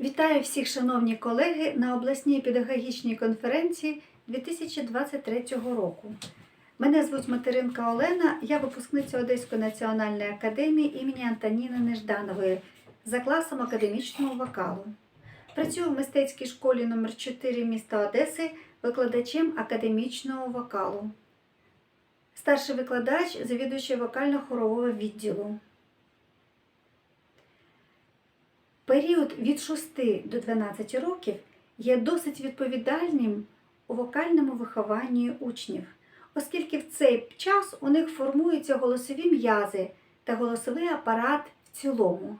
Вітаю всіх, шановні колеги, на обласній педагогічній конференції 2023 року. Мене звуть Материнка Олена, я випускниця Одеської національної академії імені Антоніни Нежданової за класом академічного вокалу. Працюю в мистецькій школі номер 4 міста Одеси викладачем академічного вокалу. Старший викладач, завідуючий вокально-хорового відділу. Період від 6 до 12 років є досить відповідальним у вокальному вихованні учнів, оскільки в цей час у них формуються голосові м'язи та голосовий апарат в цілому.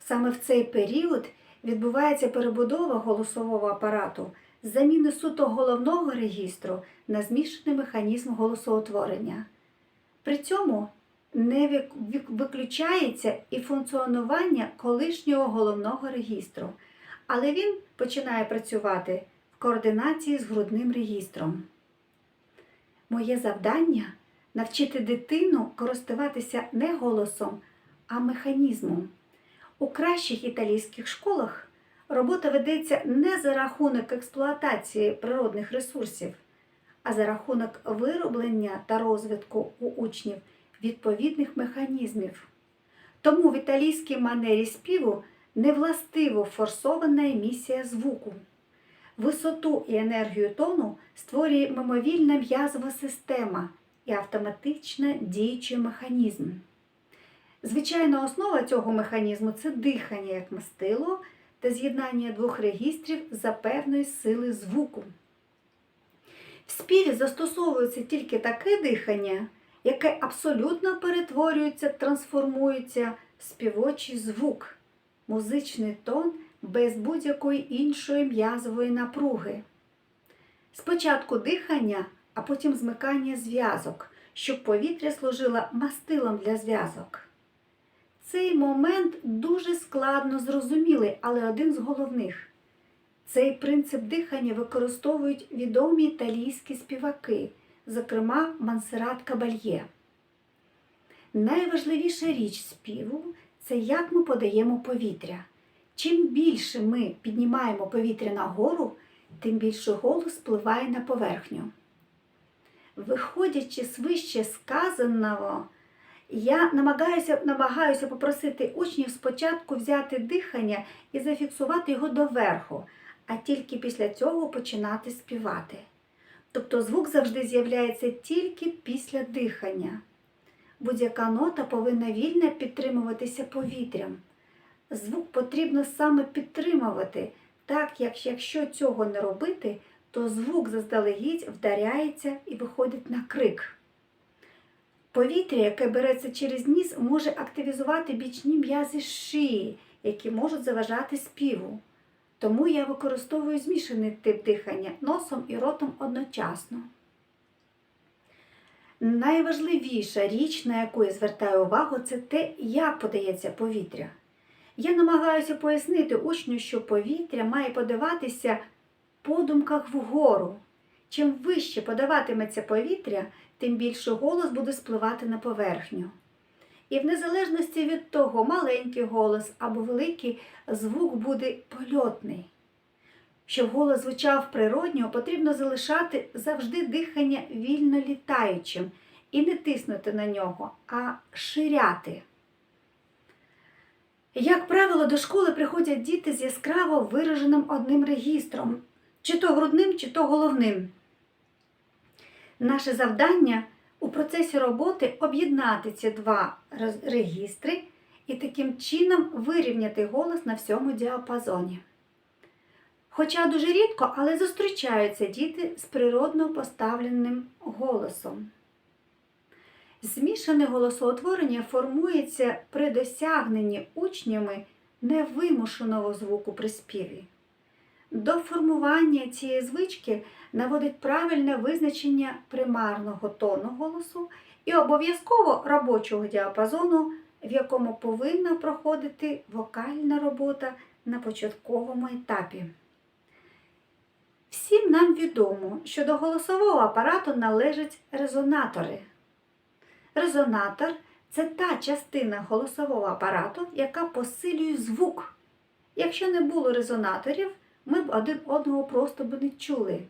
Саме в цей період відбувається перебудова голосового апарату з заміни суто головного регістру на змішаний механізм голосоутворення. При цьому не вик- вик- виключається і функціонування колишнього головного регістру, але він починає працювати в координації з грудним регістром. Моє завдання навчити дитину користуватися не голосом, а механізмом. У кращих італійських школах робота ведеться не за рахунок експлуатації природних ресурсів, а за рахунок вироблення та розвитку у учнів відповідних механізмів. Тому в італійській манері співу не властиво форсована емісія звуку. Висоту і енергію тону створює мимовільна м'язова система і автоматично діючий механізм. Звичайна основа цього механізму це дихання як мастило та з'єднання двох регістрів за певної сили звуку. В співі застосовується тільки таке дихання, яке абсолютно перетворюється, трансформується в співочий звук, музичний тон без будь-якої іншої м'язової напруги. Спочатку дихання, а потім змикання зв'язок, щоб повітря служило мастилом для зв'язок. Цей момент дуже складно зрозумілий, але один з головних. Цей принцип дихання використовують відомі італійські співаки, зокрема Мансерат Кабальє. Найважливіша річ співу це як ми подаємо повітря. Чим більше ми піднімаємо повітря нагору, тим більше голос впливає на поверхню. Виходячи з вище сказаного, я намагаюся, намагаюся попросити учнів спочатку взяти дихання і зафіксувати його доверху, а тільки після цього починати співати. Тобто звук завжди з'являється тільки після дихання. Будь-яка нота повинна вільно підтримуватися повітрям. Звук потрібно саме підтримувати, так як якщо цього не робити, то звук заздалегідь вдаряється і виходить на крик. Повітря, яке береться через ніс, може активізувати бічні м'язи шиї, які можуть заважати співу. Тому я використовую змішаний тип дихання носом і ротом одночасно. Найважливіша річ, на яку я звертаю увагу, це те, як подається повітря. Я намагаюся пояснити учню, що повітря має подаватися подумках вгору. Чим вище подаватиметься повітря, тим більше голос буде спливати на поверхню. І в незалежності від того, маленький голос або великий, звук буде польотний. Щоб голос звучав природньо, потрібно залишати завжди дихання вільно літаючим і не тиснути на нього, а ширяти. Як правило, до школи приходять діти з яскраво вираженим одним регістром, чи то грудним, чи то головним. Наше завдання процесі роботи об'єднати ці два регістри і таким чином вирівняти голос на всьому діапазоні. Хоча дуже рідко, але зустрічаються діти з природно поставленим голосом. Змішане голосоутворення формується при досягненні учнями невимушеного звуку при співі. До формування цієї звички наводить правильне визначення примарного тону голосу і обов'язково робочого діапазону, в якому повинна проходити вокальна робота на початковому етапі. Всім нам відомо, що до голосового апарату належать резонатори. Резонатор це та частина голосового апарату, яка посилює звук Якщо не було резонаторів, ми б один одного просто б не чули.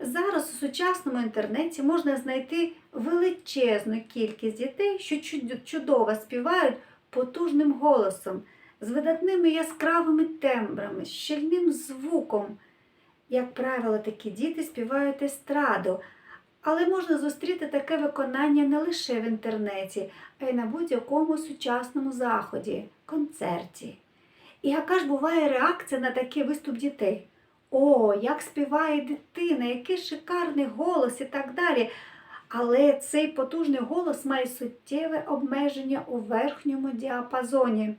Зараз у сучасному інтернеті можна знайти величезну кількість дітей, що чудово співають потужним голосом, з видатними яскравими тембрами, з щільним звуком. Як правило, такі діти співають естраду, але можна зустріти таке виконання не лише в інтернеті, а й на будь-якому сучасному заході, концерті. І яка ж буває реакція на такий виступ дітей? О, як співає дитина, який шикарний голос і так далі. Але цей потужний голос має суттєве обмеження у верхньому діапазоні.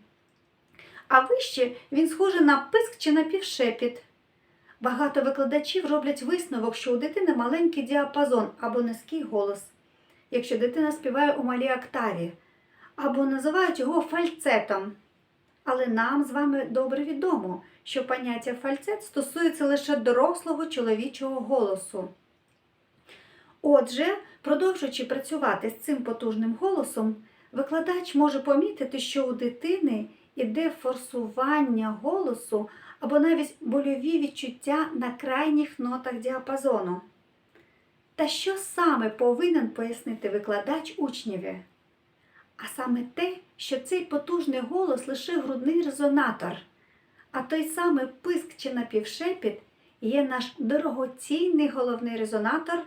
А вище він схожий на писк чи на півшепіт. Багато викладачів роблять висновок, що у дитини маленький діапазон або низький голос, якщо дитина співає у малій октаві, або називають його фальцетом. Але нам з вами добре відомо, що поняття фальцет стосується лише дорослого чоловічого голосу. Отже, продовжуючи працювати з цим потужним голосом, викладач може помітити, що у дитини іде форсування голосу або навіть больові відчуття на крайніх нотах діапазону. Та що саме повинен пояснити викладач учнєві? А саме те, що цей потужний голос лише грудний резонатор, а той самий писк чи напівшепіт є наш дорогоцінний головний резонатор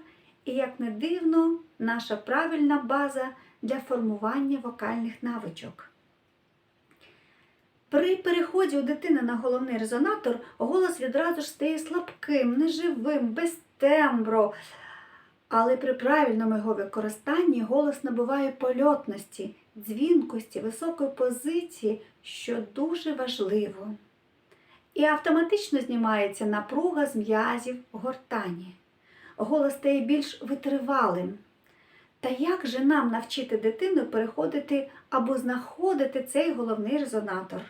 і, як не дивно, наша правильна база для формування вокальних навичок. При переході у дитини на головний резонатор голос відразу ж стає слабким, неживим, без тембру. Але при правильному його використанні голос набуває польотності, дзвінкості, високої позиції, що дуже важливо. І автоматично знімається напруга з м'язів гортані. Голос стає більш витривалим. Та як же нам навчити дитину переходити або знаходити цей головний резонатор?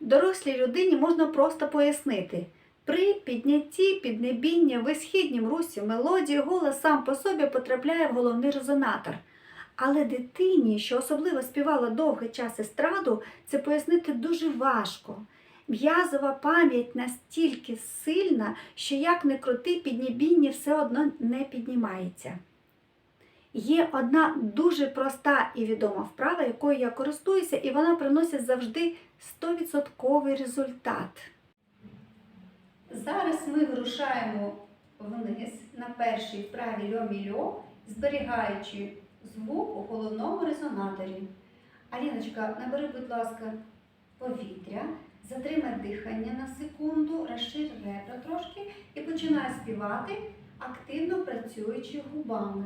Дорослій людині можна просто пояснити. При піднятті піднебіння в висхіднім русі мелодії голос сам по собі потрапляє в головний резонатор. Але дитині, що особливо співала довгий час естраду, це пояснити дуже важко. М'язова пам'ять настільки сильна, що як не крути, піднебіння все одно не піднімається. Є одна дуже проста і відома вправа, якою я користуюся, і вона приносить завжди 100% результат. Зараз ми вирушаємо вниз на першій вправі льо-мі-льо, зберігаючи звук у головному резонаторі. Аліночка, набери, будь ласка, повітря, затримай дихання на секунду, розшир ребра трошки і починай співати, активно працюючи губами.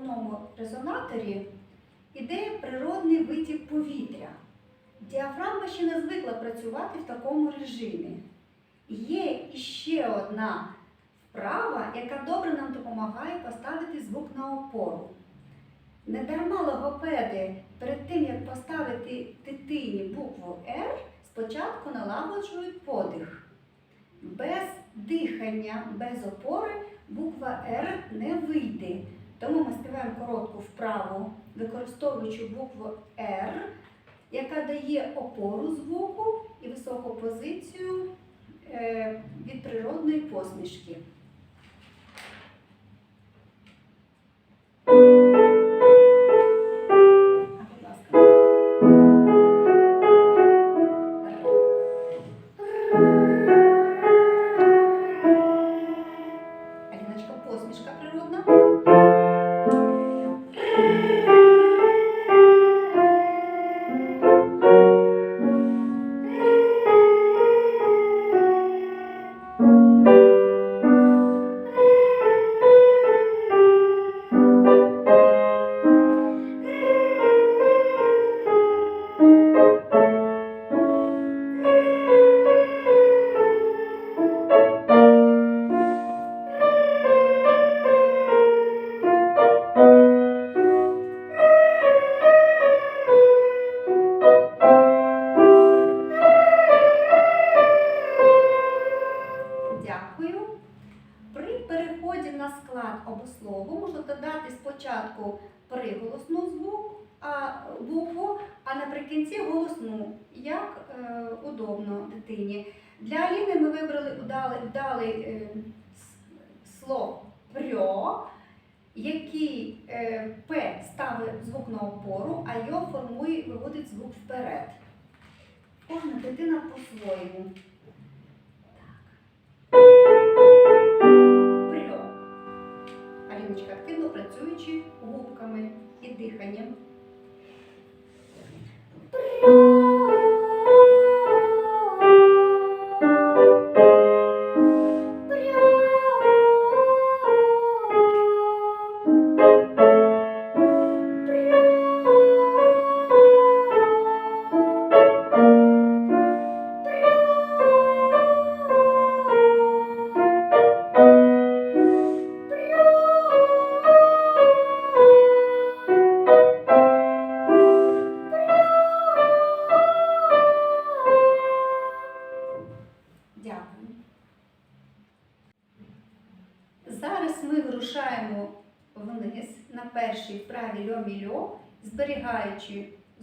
Головному резонаторі, іде природний витік повітря. Діафрагма ще не звикла працювати в такому режимі. Є іще одна вправа, яка добре нам допомагає поставити звук на опору. Недарма логопеди перед тим, як поставити дитині букву Р, спочатку налагоджують подих. Без дихання, без опори буква Р не вийде. Тому ми співаємо коротку вправу, використовуючи букву Р, яка дає опору звуку і високу позицію е, від природної посмішки. Вперед. Кожна дитина по-своєму. Прийом. Аліночка активно працюючи губками і диханням.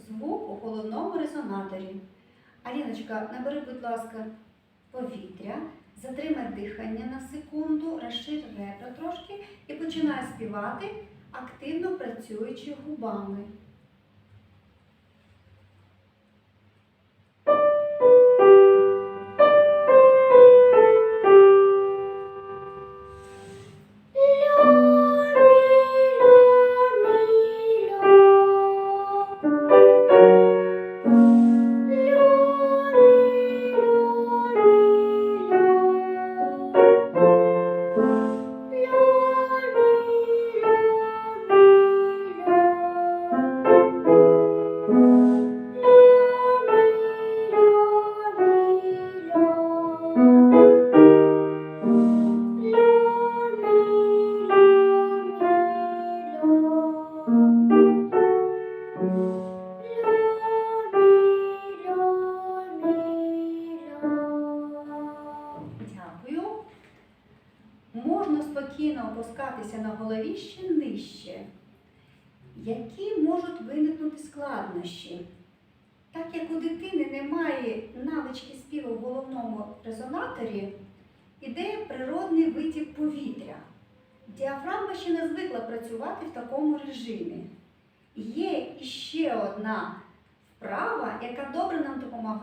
Звук у головному резонаторі. Аліночка, набери, будь ласка, повітря, затримай дихання на секунду, розшир ребра трошки і починай співати, активно працюючи губами.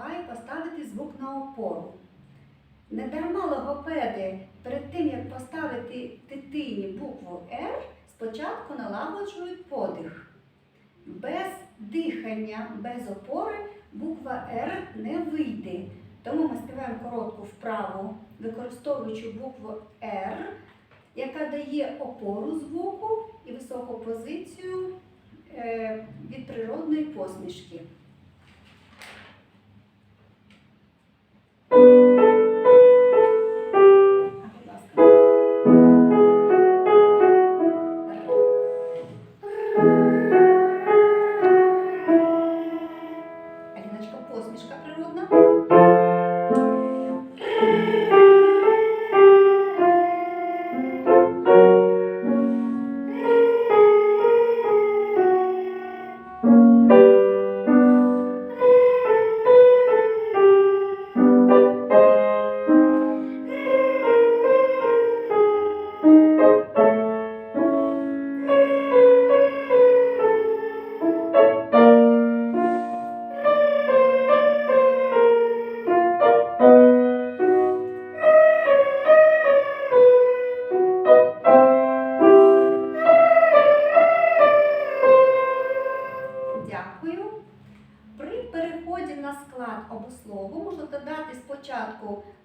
Допомагає поставити звук на опору. Недарма логопеди перед тим, як поставити дитині букву Р, спочатку налагоджують подих. Без дихання, без опори буква Р не вийде. Тому ми співаємо коротку вправу, використовуючи букву Р, яка дає опору звуку і високу позицію е, від природної посмішки. А,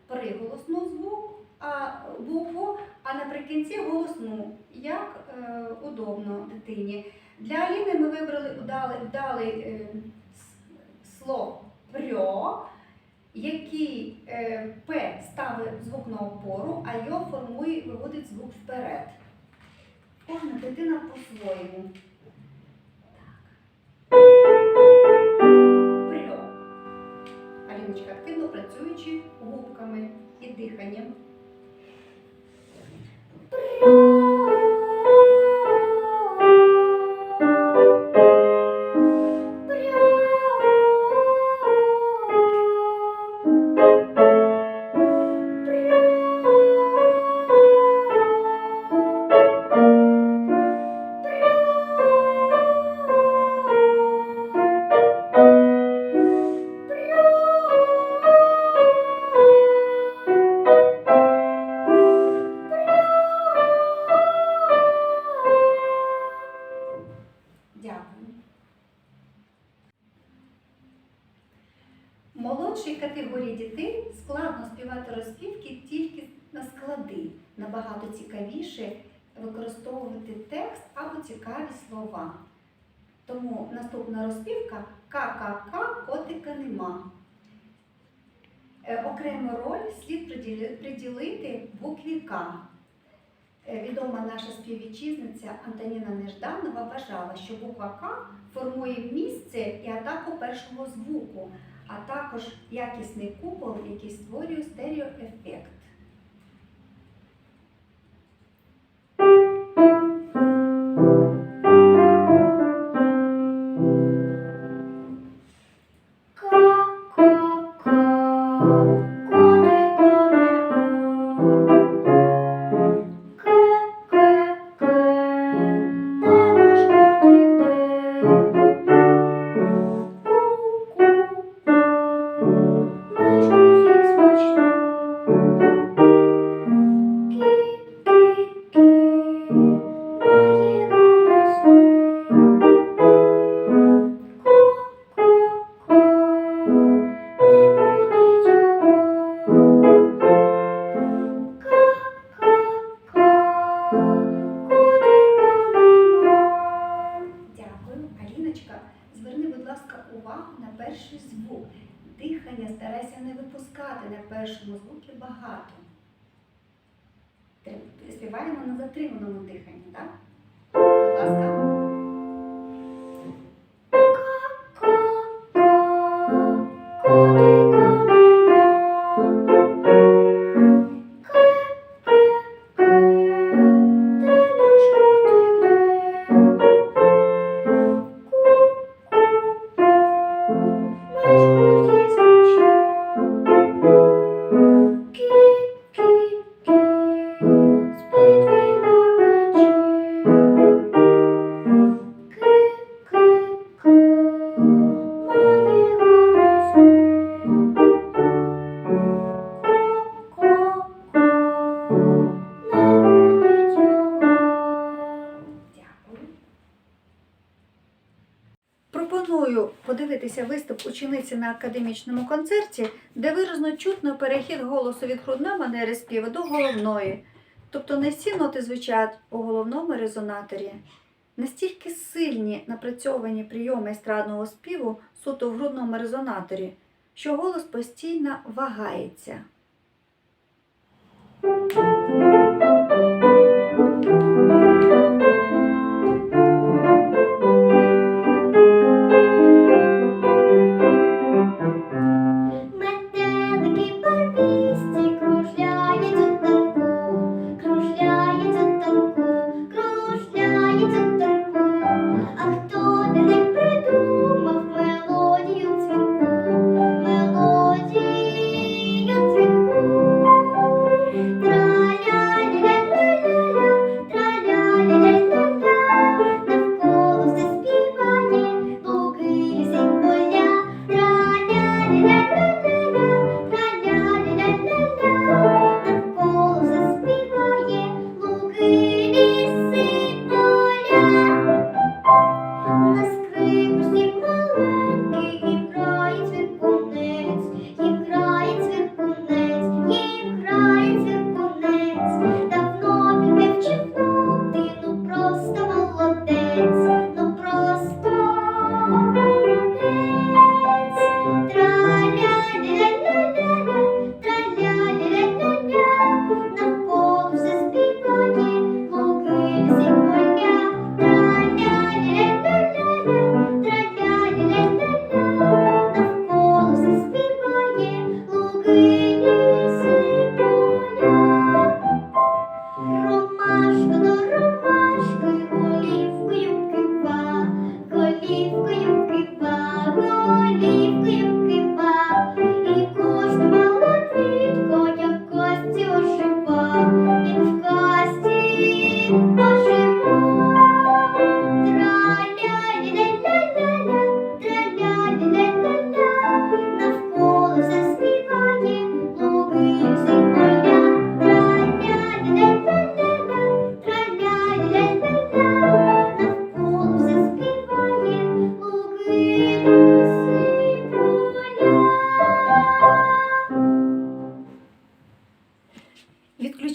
приголосну звук, а букву, а наприкінці голосну, як е, удобно дитині. Для Аліни ми вибрали вдалий, вдалий е, с- слог прьо, який е, П ставить звук на опору, а Йо формує, виводить звук вперед. Кожна дитина по-своєму. Працюючи губками і диханням. Відома наша співвітчизниця Антоніна Нежданова вважала, що буква К формує місце і атаку першого звуку, а також якісний купол, який створює стереоефект. Виступ на академічному концерті, де виразно чутно перехід голосу від грудної манери співу до головної. Тобто не всі ноти звучать у головному резонаторі. Настільки сильні напрацьовані прийоми естрадного співу суто в грудному резонаторі, що голос постійно вагається.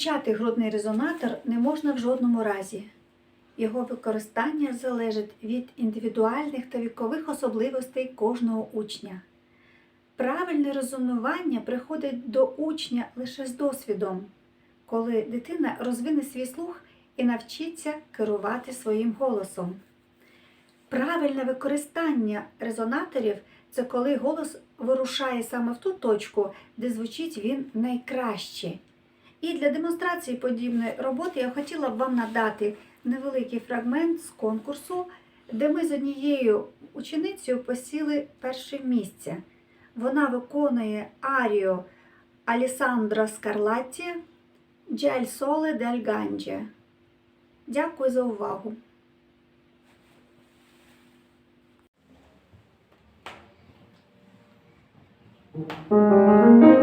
Відключати грудний резонатор не можна в жодному разі. Його використання залежить від індивідуальних та вікових особливостей кожного учня. Правильне резонування приходить до учня лише з досвідом, коли дитина розвине свій слух і навчиться керувати своїм голосом. Правильне використання резонаторів це коли голос вирушає саме в ту точку, де звучить він найкраще. І для демонстрації подібної роботи я хотіла б вам надати невеликий фрагмент з конкурсу, де ми з однією ученицею посіли перше місце. Вона виконує арію Алісандра Скарлатті Джель Соле дель Ганджі. Дякую за увагу. Thank